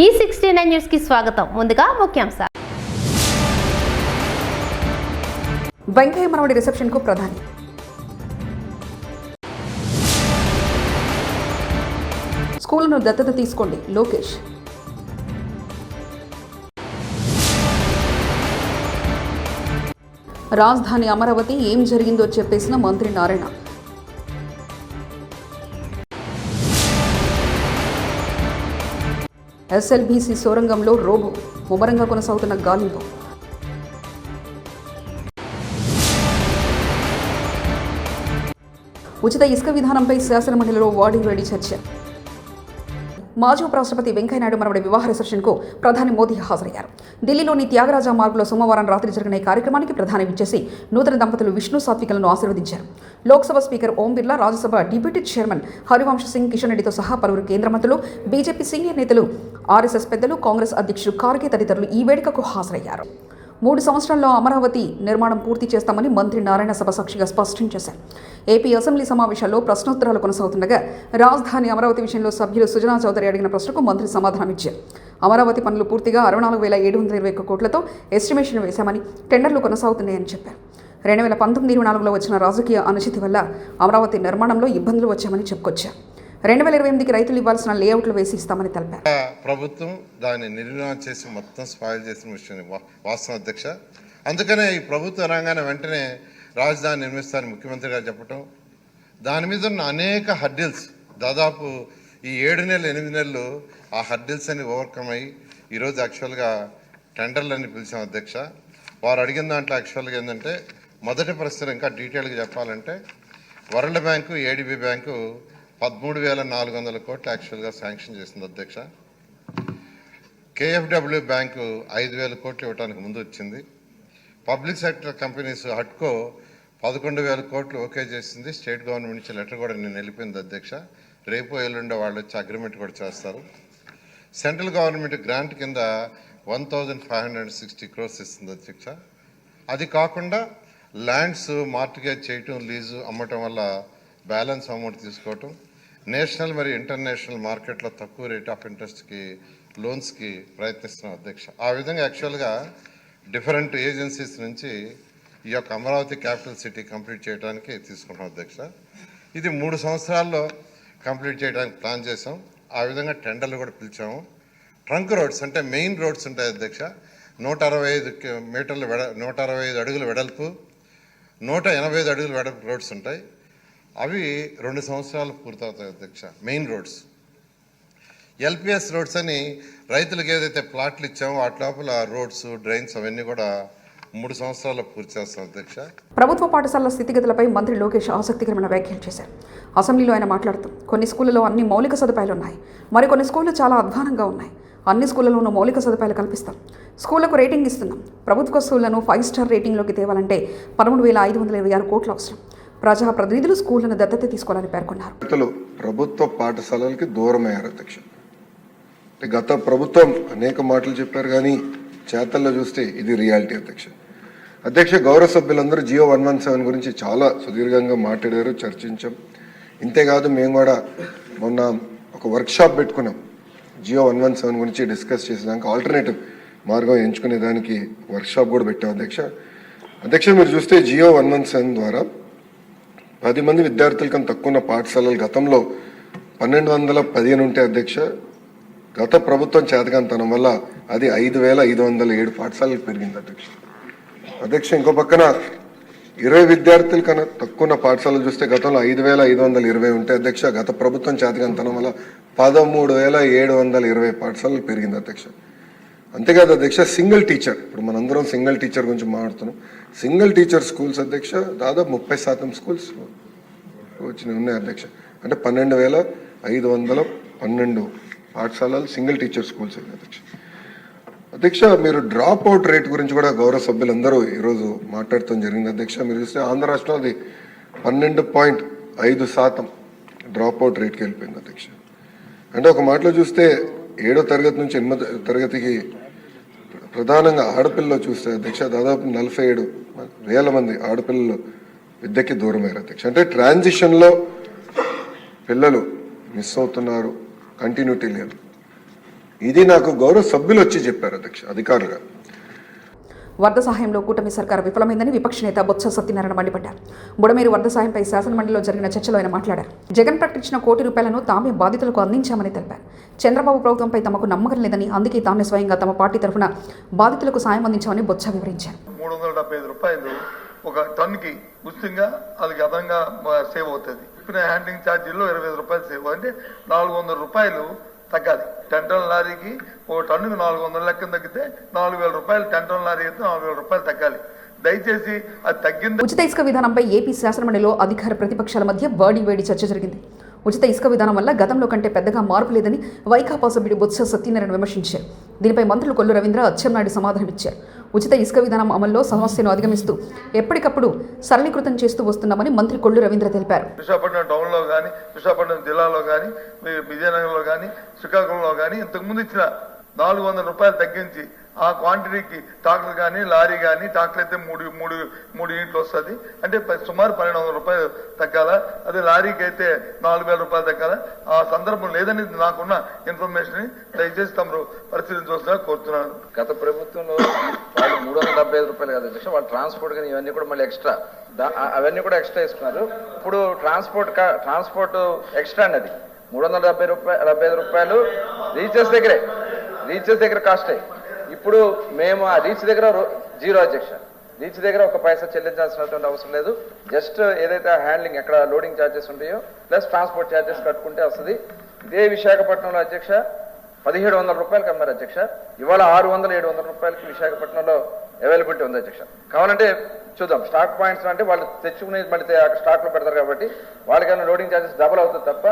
ఈ sixty nine న్యూస్కి స్వాగతం. ముందుగా ముఖ్యాంశాలు. వెంకయ్య మనవడి రిసెప్షన్కు ప్రధాని. స్కూల్ను దత్తత తీసుకోండి లోకేష్. రాజధాని అమరావతి ఏం జరిగిందో చెప్పేసిన మంత్రి నారాయణ. ఎస్ఎల్బీసీ సొరంగంలో రోబో ముమ్మరంగా కొనసాగుతున్న గాలింపు. ఉచిత ఇసుక విధానంపై శాసనమండలిలో వాడి వేడి చర్చ. మాజీ ఉపరాష్ట్రపతి వెంకయ్యనాయుడు మనవడి వివాహ రిసెప్షన్కు ప్రధాని మోదీ హాజరయ్యారు. ఢిల్లీలోని త్యాగరాజ మార్గులో సోమవారం రాత్రి జరిగిన ఈ కార్యక్రమానికి ప్రధాని విచ్చేసి నూతన దంపతులు విష్ణు సాత్వికలను ఆశీర్వదించారు. Lok Sabha speaker Om Birla Rajya Sabha deputy chairman Harivansh Singh Kishan రెడ్డితో సహా పలువురు కేంద్ర మంత్రులు బీజేపీ సీనియర్ నేతలు ఆర్ఎస్ఎస్ పెద్దలు కాంగ్రెస్ అధ్యక్షుడు ఖార్గే తదితరులు ఈ వేడుకకు హాజరయ్యారు. మూడు సంవత్సరాల్లో అమరావతి నిర్మాణం పూర్తి చేస్తామని మంత్రి నారాయణ సభ సాక్షిగా స్పష్టం చేశారు. ఏపీ అసెంబ్లీ సమావేశాల్లో ప్రశ్నోత్తరాలు కొనసాగుతుండగా రాజధాని అమరావతి విషయంలో సభ్యులు సుజనా చౌదరి అడిగిన ప్రశ్నకు మంత్రి సమాధానం ఇచ్చారు. అమరావతి పనులు పూర్తిగా అరవై నాలుగు వేల ఏడు వందల ఇరవై ఒక్క కోట్లతో ఎస్టిమేషన్ వేశామని టెండర్లు కొనసాగుతున్నాయని చెప్పారు. రెండు వేల పంతొమ్మిది ఇరవై నాలుగులో వచ్చిన రాజకీయ అనుచితి వల్ల అమరావతి నిర్మాణంలో ఇబ్బందులు వచ్చామని చెప్పుకొచ్చారు. రెండు వేల ఇరవై ఎనిమిదికి రైతులు ఇవ్వాల్సిన లేఅవుట్లు వేసి ఇస్తామని తెలిపారు. ప్రభుత్వం దాన్ని నిర్ణయం చేసి మొత్తం స్పాయిల్ చేసిన విషయం వాస్తవ వాస్తవం అధ్యక్ష. అందుకనే ఈ ప్రభుత్వ రాగానే వెంటనే రాజధాని నిర్మిస్తారని ముఖ్యమంత్రి గారు చెప్పటం. దాని మీద ఉన్న అనేక హడ్డిల్స్ దాదాపు ఈ ఏడు నెలలు ఎనిమిది నెలలు ఆ హడ్డిల్స్ అని ఓవర్కమ్ అయ్యి ఈరోజు యాక్చువల్గా టెండర్లని పిలిచాం అధ్యక్ష. వారు అడిగిన దాంట్లో యాక్చువల్గా ఏంటంటే మొదటి ప్రశ్న ఇంకా డీటెయిల్గా చెప్పాలంటే వరల్డ్ బ్యాంకు ఏడిబి బ్యాంకు పదమూడు వేల నాలుగు వందల కోట్లు యాక్చువల్గా శాంక్షన్ చేసింది అధ్యక్ష. కేఎఫ్డబ్ల్యూ బ్యాంకు ఐదు వేల కోట్లు ఇవ్వడానికి ముందు వచ్చింది. పబ్లిక్ సెక్టర్ కంపెనీస్ హట్కో పదకొండు వేల కోట్లు ఓకే చేసింది. స్టేట్ గవర్నమెంట్ నుంచి లెటర్ కూడా నేను వెళ్ళిపోయింది అధ్యక్ష. రేపు ఎల్లుండే వాళ్ళు వచ్చి అగ్రిమెంట్ కూడా చేస్తారు. సెంట్రల్ గవర్నమెంట్ గ్రాంట్ కింద one thousand five hundred sixty crores ఇస్తుంది అధ్యక్ష. అది కాకుండా ల్యాండ్స్ మార్టిగేజ్ చేయటం లీజు అమ్మటం వల్ల బ్యాలెన్స్ అమౌంట్ తీసుకోవటం నేషనల్ మరియు ఇంటర్నేషనల్ మార్కెట్లో తక్కువ రేట్ ఆఫ్ ఇంట్రెస్ట్కి లోన్స్కి ప్రయత్నిస్తున్నాం అధ్యక్ష. ఆ విధంగా యాక్చువల్గా డిఫరెంట్ ఏజెన్సీస్ నుంచి ఈ యొక్క అమరావతి క్యాపిటల్ సిటీ కంప్లీట్ చేయడానికి తీసుకుంటాం అధ్యక్ష. ఇది మూడు సంవత్సరాల్లో కంప్లీట్ చేయడానికి ప్లాన్ చేసాం ఆ విధంగా టెండర్లు కూడా పిలిచాము. ట్రంక్ రోడ్స్ అంటే మెయిన్ రోడ్స్ ఉంటాయి అధ్యక్ష. నూట అరవై ఐదు మీటర్లు వెడ నూట అరవై ఐదు అడుగుల వెడల్పు నూట ఎనభై ఐదు అడుగుల వెడల్పు రోడ్స్ ఉంటాయి. అవి రెండు సంవత్సరాలు పూర్తవుతాయి అధ్యక్ష మెయిన్ రోడ్స్. ఎల్పిఎస్ రోడ్స్ అని రైతులకు ఏదైతే ప్లాట్లు ఇచ్చామో వాటి లోపల రోడ్స్ డ్రైన్స్ అవన్నీ కూడా మూడు సంవత్సరాల్లో పూర్తి చేస్తాం అధ్యక్ష. ప్రభుత్వ పాఠశాలల స్థితిగతులపై మంత్రి లోకేష్ ఆసక్తికరమైన వ్యాఖ్యలు చేశారు. అసెంబ్లీలో ఆయన మాట్లాడుతూ కొన్ని స్కూళ్ళలో అన్ని మౌలిక సదుపాయాలు ఉన్నాయి. మరికొన్ని స్కూళ్ళు చాలా అధ్వానంగా ఉన్నాయి. అన్ని స్కూళ్ళలోనూ మౌలిక సదుపాయాలు కల్పిస్తాం. స్కూళ్ళకు రేటింగ్ ఇస్తున్నాం. ప్రభుత్వ స్కూళ్ళను ఫైవ్ స్టార్ రేటింగ్లోకి తేవాలంటే పదమూడు వేల ఐదు వందల ఇరవై ఆరు కోట్లు అవసరం. ప్రజాప్రతినిధులు స్కూళ్ళను దత్తత తీసుకోవాలని పేర్కొన్నారు. ప్రభుత్వ పాఠశాలలకి దూరమయ్యారు అధ్యక్ష. గత ప్రభుత్వం అనేక మాటలు చెప్పారు కానీ చేతల్లో చూస్తే ఇది రియాలిటీ అధ్యక్ష. అధ్యక్ష గౌరవ సభ్యులందరూ జియో వన్ వన్ సెవెన్ గురించి చాలా సుదీర్ఘంగా మాట్లాడారు చర్చించాం. ఇంతేకాదు మేము కూడా మొన్న ఒక వర్క్షాప్ పెట్టుకున్నాం. జియో వన్ వన్ సెవెన్ గురించి డిస్కస్ చేసేదానికి ఆల్టర్నేటివ్ మార్గం ఎంచుకునే దానికి వర్క్షాప్ కూడా పెట్టాం అధ్యక్ష. అధ్యక్ష మీరు చూస్తే జియో వన్ వన్ సెవెన్ ద్వారా పది మంది విద్యార్థుల కన్నా తక్కువ ఉన్న పాఠశాలలు గతంలో పన్నెండు వందల పదిహేను ఉంటే అధ్యక్ష గత ప్రభుత్వం చేతకంతనం వల్ల అది ఐదు వేల ఐదు వందల ఏడు పాఠశాలలకు పెరిగింది అధ్యక్ష. అధ్యక్ష ఇంకో పక్కన ఇరవై విద్యార్థుల కన్నా తక్కువ ఉన్న పాఠశాలలు చూస్తే గతంలో ఐదు వేల ఐదు వందల ఇరవై ఉంటే అధ్యక్ష గత ప్రభుత్వం చేతకంతనం వల్ల పదమూడు వేల ఏడు వందల ఇరవై పాఠశాలలు పెరిగింది అధ్యక్ష. అంతేకాదు అధ్యక్ష సింగిల్ టీచర్. ఇప్పుడు మనందరం సింగిల్ టీచర్ గురించి మాట్లాడుతున్నాం. సింగిల్ టీచర్ స్కూల్స్ అధ్యక్ష దాదాపు ముప్పై శాతం స్కూల్స్ వచ్చినాయి ఉన్నాయి అధ్యక్ష. అంటే పన్నెండు వేల ఐదు వందల పన్నెండు పాఠశాలలు సింగిల్ టీచర్ స్కూల్స్ ఉన్నాయి అధ్యక్ష. అధ్యక్ష మీరు డ్రాప్ అవుట్ రేట్ గురించి కూడా గౌరవ సభ్యులందరూ ఈరోజు మాట్లాడటం జరిగింది అధ్యక్ష. మీరు చూస్తే ఆంధ్ర రాష్ట్రం అది పన్నెండు పాయింట్ ఐదు శాతం డ్రాప్ అవుట్ రేట్కి వెళ్ళిపోయింది అధ్యక్ష. అంటే ఒక మాటలో చూస్తే ఏడో తరగతి నుంచి ఎనిమిదో తరగతికి ప్రధానంగా ఆడపిల్లలు చూస్తే అధ్యక్ష దాదాపు నలభై ఏడు వేల మంది ఆడపిల్లలు విద్యకి దూరమయ్యారు అధ్యక్ష. అంటే ట్రాన్సిషన్లో పిల్లలు మిస్ అవుతున్నారు కంటిన్యూటీ లేదు. ఇది నాకు గౌరవ సభ్యులు వచ్చి చెప్పారు అధ్యక్ష అధికారులుగా. వరద సహాయంలో కూటమి సర్కార్ విఫలమైందని విపక్ష నేత బొత్స సత్యనారాయణ మండిపడ్డారు. బుడమేరు వరద సాయంపై శాసనమండలిలో జరిగిన చర్చలో ఆయన మాట్లాడారు. జగన్ ప్రకటించిన కోటి రూపాయలను తామే బాధితులకు అందించామని తెలిపారు. చంద్రబాబు ప్రభుత్వంపై తమకు నమ్మకం లేదని అందుకే తామే స్వయంగా తమ పార్టీ తరఫున బాధితులకు సాయం అందించామని బొత్స వివరించారు. మూడు వందల డెబ్బై ఐదు రూపాయలు ఒక టన్కి ఉచితంగా అది అదనంగా సేవ్ అవుతుంది. హ్యాండింగ్ హ్యాండ్లింగ్ ఛార్జీల్లో ఇరవై ఐదు రూపాయలు సేవ్ అంటే నాలుగు వందల రూపాయలు తగ్గాలి. టెన్ టన్ లారీకి ఓ టన్నుకి నాలుగు వందల లెక్కన తగ్గితే నాలుగు వేల రూపాయలు టెన్ టన్ లారీ అయితే నాలుగు వేల రూపాయలు తగ్గాలి. దయచేసి అది తగ్గింది ఉచిత ఇసుక విధానంపై ఏపీ శాసనమండలిలో అధికార ప్రతిపక్షాల మధ్య వాడి వేడి చర్చ జరిగింది. ఉచిత ఇసుక విధానం వల్ల గతంలో కంటే పెద్దగా మార్పు లేదని వైకాపా సభ్యుడు బొత్స సత్యనారాయణ విమర్శించారు. దీనిపై మంత్రులు కొల్లు రవీంద్ర అచ్చెన్నాయుడు సమాధానమిచ్చారు. ఉచిత ఇసుక విధానం అమల్లో సమస్యను అధిగమిస్తూ ఎప్పటికప్పుడు సరళీకృతం చేస్తూ వస్తున్నామని మంత్రి కొల్లు రవీంద్ర తెలిపారు. విశాఖపట్నం టౌన్లో కానీ విశాఖపట్నం జిల్లాలో కానీ విజయనగరంలో కానీ శ్రీకాకుళంలో కానీ ఇంతకుముందు ఇచ్చిన నాలుగు వందల రూపాయలు తగ్గించి ఆ క్వాంటిటీకి ట్రాక్టర్ కానీ లారీ కానీ ట్రాక్టర్ అయితే మూడు మూడు మూడు యూనిట్లు వస్తుంది. అంటే సుమారు పన్నెండు వందల రూపాయలు తగ్గాల? అదే లారీకి అయితే నాలుగు వేల రూపాయలు తగ్గాల? ఆ సందర్భం లేదని నాకున్న ఇన్ఫర్మేషన్ దయచేసి తమరు పరిశీలించవలసిన కోరుతున్నాను. గత ప్రభుత్వంలో వాళ్ళు మూడు వందల డెబ్బై ఐదు రూపాయలు కదా. వాళ్ళు ట్రాన్స్పోర్ట్ కానీ ఇవన్నీ కూడా మళ్ళీ ఎక్స్ట్రా అవన్నీ కూడా ఎక్స్ట్రా ఇస్తున్నారు. ఇప్పుడు ట్రాన్స్పోర్ట్ కా- ట్రాన్స్పోర్ట్ ఎక్స్ట్రా అన్నది. మూడు వందల డెబ్బై రూపాయలు డెబ్బై ఐదు రూపాయలు రీచెస్ దగ్గరే. రీచెస్ దగ్గర కాస్టే ఇప్పుడు మేము ఆ రీచ్ దగ్గర రో- జీరో అధ్యక్ష రీచ్ దగ్గర ఒక పైసా చెల్లించాల్సినటువంటి అవసరం లేదు. జస్ట్ ఏదైతే హ్యాండ్లింగ్ ఎక్కడ లోడింగ్ ఛార్జెస్ ఉంటాయో ప్లస్ ట్రాన్స్పోర్ట్ ఛార్జెస్ కట్టుకుంటే వస్తుంది. ఇదే విశాఖపట్నంలో అధ్యక్ష పదిహేడు వందల రూపాయలకి అమ్మారు అధ్యక్ష. ఇవాళ ఆరు వందల ఏడు వందల రూపాయలకి విశాఖపట్నంలో అవైలబిలిటీ ఉంది అధ్యక్ష. కావాలంటే చూద్దాం. స్టాక్ పాయింట్స్ అంటే వాళ్ళు తెచ్చుకుని మళ్ళీ స్టాక్లో పెడతారు కాబట్టి వాళ్ళకైనా లోడింగ్ ఛార్జెస్ డబుల్ అవుతుంది తప్ప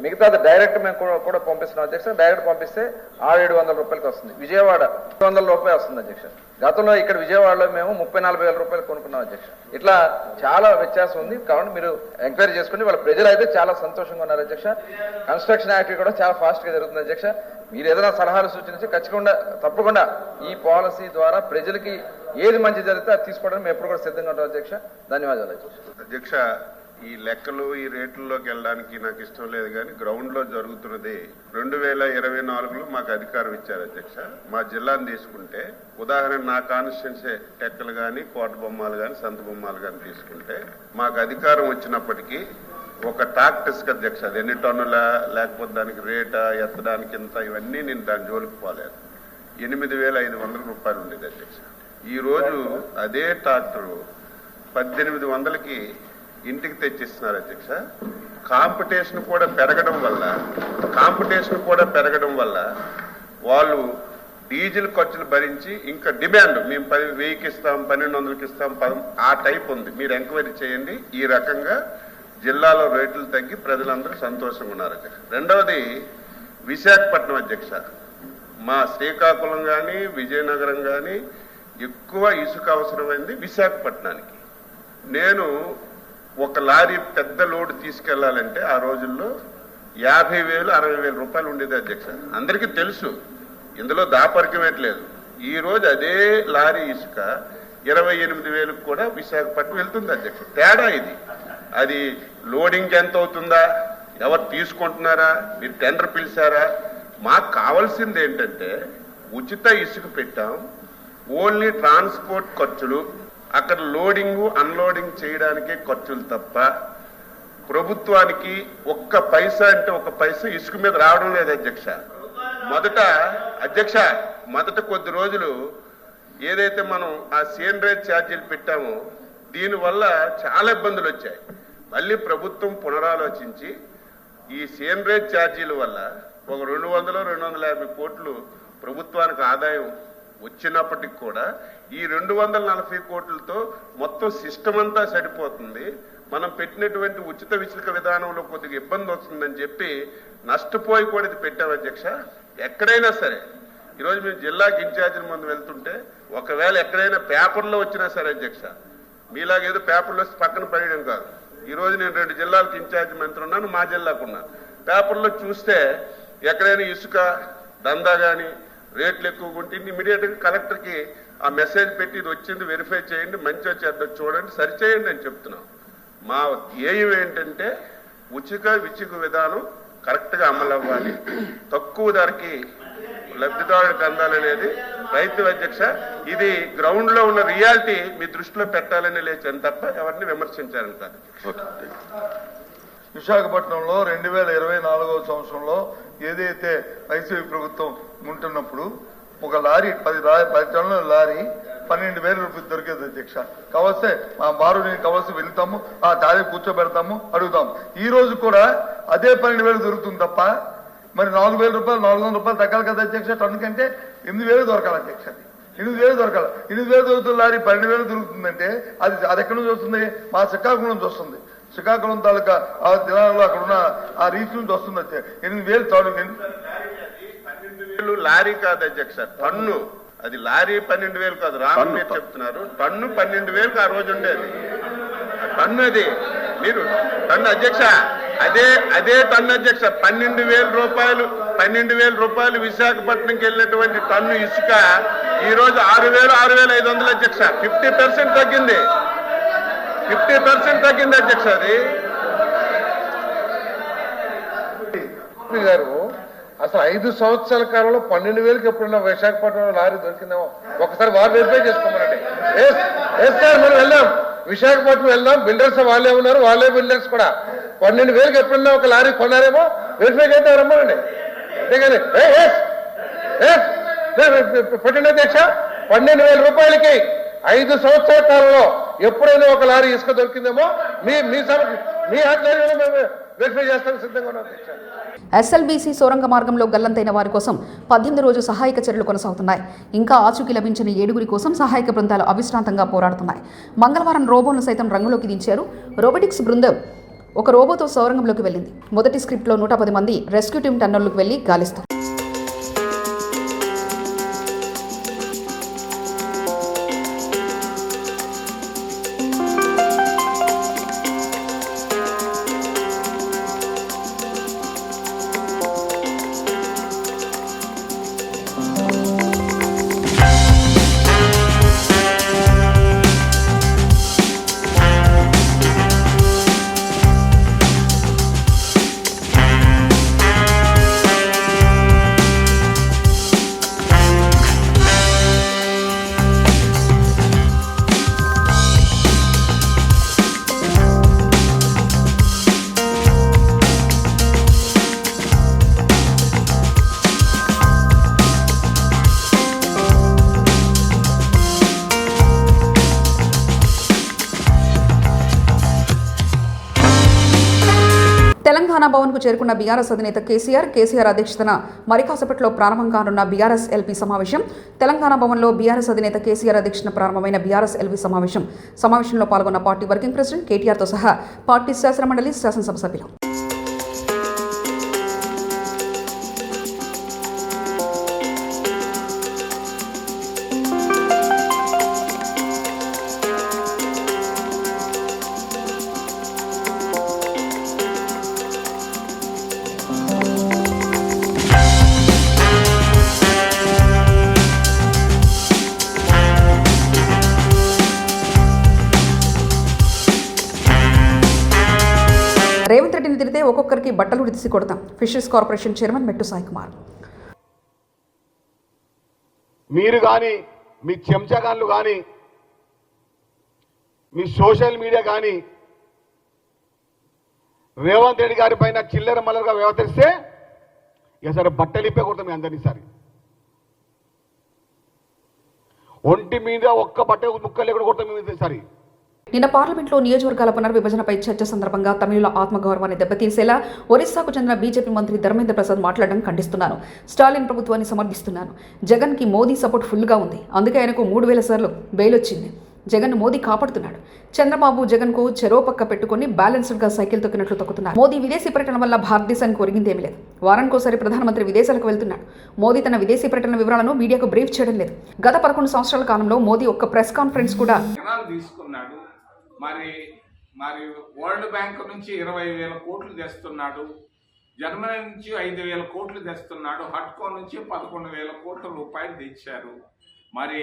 మిగతాది డైరెక్ట్ మేము కూడా- కూడా పంపిస్తున్నాం అధ్యక్ష. డైరెక్ట్ పంపిస్తే ఆరు ఏడు వందల రూపాయలకి వస్తుంది. విజయవాడ ఏడు వందల రూపాయలు వస్తుంది అధ్యక్ష. గతంలో ఇక్కడ విజయవాడలో మేము ముప్పై నలభై వేల రూపాయలు కొనుక్కున్నాం అధ్యక్ష. ఇట్లా చాలా వ్యత్యాసం ఉంది. కాబట్టి మీరు ఎంక్వైరీ చేసుకుని వాళ్ళ ప్రజలు అయితే చాలా సంతోషంగా ఉన్నారు అధ్యక్ష. కన్స్ట్రక్షన్ యాక్టివిటీ కూడా చాలా ఫాస్ట్గా జరుగుతుంది అధ్యక్ష. మీరు ఏదైనా సలహాలు సూచించి ఖచ్చితంగా తప్పకుండా ఈ పాలసీ ద్వారా ప్రజలకి ఏది మంచి జరిగితే అది తీసుకోవడానికి మేము ఎప్పుడు కూడా సిద్ధంగా ఉంటాం అధ్యక్ష. ధన్యవాదాలు అధ్యక్ష. అధ్యక్ష ఈ లెక్కలు ఈ రేట్లలోకి వెళ్ళడానికి నాకు ఇష్టం లేదు కానీ గ్రౌండ్లో జరుగుతున్నది రెండు వేల ఇరవై నాలుగులో మాకు అధికారం ఇచ్చారు అధ్యక్ష. మా జిల్లాను తీసుకుంటే ఉదాహరణ నా కాన్స్టిట్యున్సీ టెక్కలు కానీ కోట బొమ్మలు కానీ సంత బొమ్మలు కానీ తీసుకుంటే మాకు అధికారం వచ్చినప్పటికీ ఒక టాక్టిస్క్ అధ్యక్ష అది ఎన్ని టన్నుల లేకపోతే దానికి రేటా ఎత్తడానికి ఇంత ఇవన్నీ నేను దాని జోలికి పోలేదు. ఎనిమిది వేల ఐదు వందల రూపాయలు ఉండేది అధ్యక్ష. ఈరోజు అదే ట్రాక్టర్ పద్దెనిమిది వందలకి ఇంటికి తెచ్చిస్తున్నారు అధ్యక్ష. కాంపిటీషన్ కూడా పెరగడం వల్ల కాంపిటీషన్ కూడా పెరగడం వల్ల వాళ్ళు డీజిల్ ఖర్చులు భరించి ఇంకా డిమాండ్ మేము పది వెయ్యికి ఇస్తాం పన్నెండు వందలకి ఇస్తాం పదం ఆ టైప్ ఉంది. మీరు ఎంక్వైరీ చేయండి. ఈ రకంగా జిల్లాలో రేట్లు తగ్గి ప్రజలందరూ సంతోషంగా ఉన్నారు అధ్యక్ష. రెండవది విశాఖపట్నం అధ్యక్ష. మా శ్రీకాకుళం కానీ విజయనగరం కానీ ఎక్కువ ఇసుక అవసరమైంది విశాఖపట్నానికి. నేను ఒక లారీ పెద్ద లోడ్ తీసుకెళ్ళాలంటే ఆ రోజుల్లో యాభై వేలు అరవై వేల రూపాయలు ఉండేది అధ్యక్ష. అందరికీ తెలుసు. ఇందులో దాపరికమేట్లేదు. ఈ రోజు అదే లారీ ఇసుక ఇరవై ఎనిమిది వేలకు కూడా విశాఖపట్నం వెళ్తుంది అధ్యక్ష. తేడా ఇది. అది లోడింగ్ ఎంత అవుతుందా? ఎవరు తీసుకుంటున్నారా? మీరు టెండర్ పిలిచారా? మాకు కావాల్సింది ఏంటంటే ఉచిత ఇసుక పెట్టాం. ఓన్లీ ట్రాన్స్పోర్ట్ ఖర్చులు అక్కడ లోడింగ్ అన్లోడింగ్ చేయడానికే ఖర్చులు తప్ప ప్రభుత్వానికి ఒక్క పైసా అంటే ఒక పైసా ఇసుక మీద రావడం లేదు అధ్యక్ష. మొదట అధ్యక్ష మొదట కొద్ది రోజులు ఏదైతే మనం ఆ సీనరేజ్ ఛార్జీలు పెట్టామో దీనివల్ల చాలా ఇబ్బందులు వచ్చాయి. మళ్ళీ ప్రభుత్వం పునరాలోచించి ఈ సీనరేజ్ ఛార్జీల వల్ల ఒక రెండు వందలు రెండు వందల యాభై కోట్లు ప్రభుత్వానికి ఆదాయం వచ్చినప్పటికి కూడా ఈ రెండు వందల నలభై కోట్లతో మొత్తం సిస్టమ్ అంతా సరిపోతుంది. మనం పెట్టినటువంటి ఉచిత విచిక విధానంలో కొద్దిగా ఇబ్బంది వస్తుందని చెప్పి నష్టపోయి కూడా ఇది పెట్టాం అధ్యక్ష. ఎక్కడైనా సరే ఈరోజు మేము జిల్లాకి ఇన్ఛార్జీల ముందు వెళ్తుంటే ఒకవేళ ఎక్కడైనా పేపర్లో వచ్చినా సరే అధ్యక్ష మీలాగేదో పేపర్లో పక్కన పడేయడం కాదు. ఈ రోజు నేను రెండు జిల్లాలకు ఇన్ఛార్జ్ మంత్రి ఉన్నాను మా జిల్లాకు ఉన్నాను. పేపర్లో చూస్తే ఎక్కడైనా ఇసుక దందా కానీ రేట్లు ఎక్కువగా ఉంటే ఇమీడియట్గా కలెక్టర్కి ఆ మెసేజ్ పెట్టి ఇది వచ్చింది వెరిఫై చేయండి మంచి వచ్చేద్దో చూడండి సరిచేయండి అని చెప్తున్నాం. మా ఏయం ఏంటంటే ఉచిక విచిక విధానం కరెక్ట్గా అమలు అవ్వాలి. తక్కువ ధరకి లబ్ధిదారుడికి అందాలనేది రైతు అధ్యక్ష ఇది గ్రౌండ్లో ఉన్న రియాలిటీ మీ దృష్టిలో పెట్టాలని లేచాను తప్ప ఎవరిని విమర్శించాలని కాదు. విశాఖపట్నంలో రెండు వేల ఇరవై నాలుగవ సంవత్సరంలో ఏదైతే వైసీపీ ప్రభుత్వం ఉంటున్నప్పుడు ఒక లారీ పది పది టన్నుల లారీ పన్నెండు వేల రూపాయలు దొరికేది అధ్యక్ష. కవస్తే మా వారు నేను కావలసి వెళ్తాము ఆ దారి కూర్చోబెడతాము అడుగుతాము. ఈ రోజు కూడా అదే పన్నెండు వేలు దొరుకుతుంది తప్ప మరి నాలుగు వేల రూపాయలు నాలుగు వందల రూపాయలు తగ్గాలి కదా అధ్యక్ష టన్ను కంటే ఎనిమిది వేలు దొరకాలి అధ్యక్ష. ఎనిమిది వేలు దొరకాలి. ఎనిమిది వేలు దొరుకుతుంది లారీ పన్నెండు వేలు దొరుకుతుందంటే అది అది ఎక్కడి నుంచి వస్తుంది? మా శ్రీకాకుళం నుంచి వస్తుంది. శ్రీకాకుళం తాలూకా ఆ జిల్లాలో అక్కడ ఉన్న ఆ రీచ్ నుంచి వస్తుంది ఎనిమిది వేలు తాను వేలు లారీ కాదు అధ్యక్ష టన్ను. అది లారీ పన్నెండు వేలు కాదు రాను మీరు చెప్తున్నారు. టన్ను పన్నెండు వేలకు ఆ రోజు ఉండేది. టన్ను అది. మీరు టన్ను అధ్యక్ష అదే అదే టన్ను అధ్యక్ష పన్నెండు వేల రూపాయలు పన్నెండు వేల రూపాయలు విశాఖపట్నంకి వెళ్ళినటువంటి టన్ను ఇసుక ఈ రోజు ఆరు వేలు ఆరు వేల ఐదు వందలు అధ్యక్ష. ఫిఫ్టీ పర్సెంట్ తగ్గింది. ఫిఫ్టీ పర్సెంట్ తగ్గింది అధ్యక్ష అది. గారు అసలు ఐదు సంవత్సరాల కాలంలో పన్నెండు వేలకి ఎప్పుడన్నా విశాఖపట్నంలో లారీ దొరికిందేమో? ఒకసారి వారు వెరిఫై చేసుకోమనండి. ఎస్ సార్ మనం వెళ్దాం. విశాఖపట్నం వెళ్దాం. బిల్డర్స్ వాళ్ళే ఉన్నారు వాళ్ళే బిల్డర్స్ కూడా. పన్నెండు వేలకి ఎప్పుడన్నా ఒక లారీ కొన్నారేమో? వెరిఫై చేద్దాం రమ్మనండి. అంతేగాని ఏ, పెట్టండి అధ్యక్ష. పన్నెండు వేల రూపాయలకి ఐదు సంవత్సరాల కాలంలో ఎప్పుడైనా ఒక లారీ ఇసుక దొరికిందేమో? మీ మీ సభ మీ ఆధ్వర్యంలో మేము ఎస్ఎల్బీసీ సొరంగ మార్గంలో గల్లంతైన వారి కోసం పద్దెనిమిది రోజు సహాయక చర్యలు కొనసాగుతున్నాయి. ఇంకా ఆచూకీ లభించిన ఏడుగురి కోసం సహాయక బృందాలు అవిశ్రాంతంగా పోరాడుతున్నాయి. మంగళవారం రోబోను సైతం రంగులోకి దించారు. రోబోటిక్స్ బృందం ఒక రోబోతో సొరంగంలోకి వెళ్ళింది. మొదటి స్క్రిప్ట్లో నూట పది మంది రెస్క్యూ టీం టన్నర్లకు వెళ్ళి గాలిస్తారు చేరుకున్న బీఆర్ఎస్ అధినేత కేసీఆర్ కేసీఆర్ అధ్యక్షతన మరికాసపట్లో ప్రారంభం కానున్న బీఆర్ఎస్ ఎల్పీ సమావేశం తెలంగాణ భవన్లో బీఆర్ఎస్ అధినేత కేసీఆర్ అధ్యక్షతన ప్రారంభమైన బీఆర్ఎస్ ఎల్పీ సమావేశం. సమావేశంలో పాల్గొన్న పార్టీ వర్కింగ్ ప్రెసిడెంట్ కేటీఆర్తో సహా పార్టీ శాసనమండలి శాసనసభ సభ్యులు. రేవంత్ రెడ్డిని తిరిగితే ఒక్కొక్కరికి బట్టలు విడిసి కొడతాం. ఫిషరీస్ కార్పొరేషన్ చైర్మన్ మెట్టు సాయి కుమార్. మీరు కానీ మీ చెంచగాళ్ళు కానీ మీ సోషల్ మీడియా కానీ రేవంత్ రెడ్డి గారి పైన చిల్లర మల్లరగా వ్యవహరిస్తే ఈసారి సరే బట్టలు ఇప్పే కొడతాం మీ అందరినీసారి ఒంటి మీద ఒక్క బట్ట ముక్క లేకుండా కొడతాం మీ నిన్న పార్లమెంట్లో నియోజకవర్గాల పునర్విభజనపై చర్చ సందర్భంగా తమిళుల ఆత్మగౌరవాన్ని దెబ్బతీసేలా ఒరిస్సాకు చెందిన బీజేపీ మంత్రి ధర్మేంద్ర ప్రసాద్ మాట్లాడడం ఖండిస్తున్నాను స్టాలిన్ ప్రభుత్వాన్ని సమర్థిస్తున్నాను. జగన్కి మోదీ సపోర్ట్ ఫుల్గా ఉంది. అందుకే ఆయనకు మూడు వేల సార్లు బెయిల్ వచ్చింది జగన్ మోదీ కాపాడుతున్నాడు. చంద్రబాబు జగన్కు చెరో పక్క పెట్టుకుని బ్యాలెన్స్డ్గా సైకిల్ తొక్కినట్లు తొక్కుతున్నారు. మోదీ విదేశీ పర్యటన వల్ల భారతదేశానికి ఒరిగిందేమీ లేదు. వారానికోసారి ప్రధానమంత్రి విదేశాలకు వెళ్తున్నాడు. మోదీ తన విదేశీ పర్యటన వివరాలను మీడియాకు బ్రీఫ్ చేయడం లేదు. గత పదకొండు సంవత్సరాల కాలంలో మోదీ ఒక్క ప్రెస్ కాన్ఫరెన్స్ కూడా తీసుకున్నాడు. మరి మరి వరల్డ్ బ్యాంక్ నుంచి ఇరవై వేల కోట్లు తెస్తున్నాడు. జర్మనీ నుంచి ఐదు వేల కోట్లు తెస్తున్నాడు. హట్కో నుంచి పదకొండు వేల కోట్ల రూపాయలు తెచ్చారు. మరి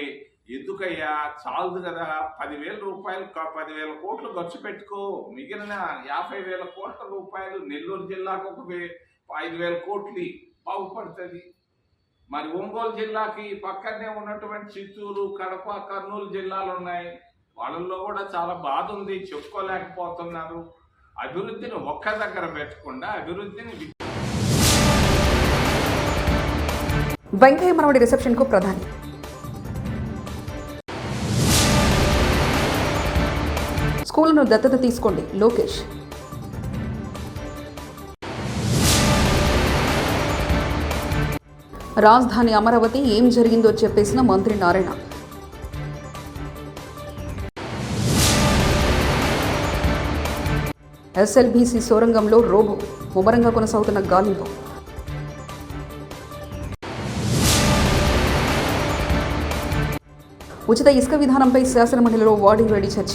ఎందుకయ్యా? చాలదు కదా. పదివేల రూపాయలు పదివేల కోట్లు ఖర్చు పెట్టుకో. మిగిలిన యాభై వేల కోట్ల రూపాయలు నెల్లూరు జిల్లాకు ఒక ఐదు వేల కోట్లు బాగుపడుతుంది. మరి ఒంగోలు జిల్లాకి పక్కనే ఉన్నటువంటి చిత్తూరు కడప కర్నూలు జిల్లాలు ఉన్నాయి. వాళ్ళల్లో కూడా చాలా బాధ ఉంది. చెప్పుకోలేకపోతున్నారు. అభివృద్ధిని ఒక్క దగ్గర పెట్టకుండా అభివృద్ధిని వెంకయ్య మనవడి రిసెప్షన్కు ప్రధాని. స్కూలును దత్తత తీసుకోండి. లోకేష్. రాజధాని అమరావతి ఏం జరిగిందో చెప్పేసిన మంత్రి నారాయణ. ఎస్ఎల్బీసీ సొరంగంలో రోబో ముమ్మరంగా కొనసాగుతున్న గాలింపు. ఉచిత ఇసుక విధానంపై శాసనమండలిలో వాడి వేడి చర్చ.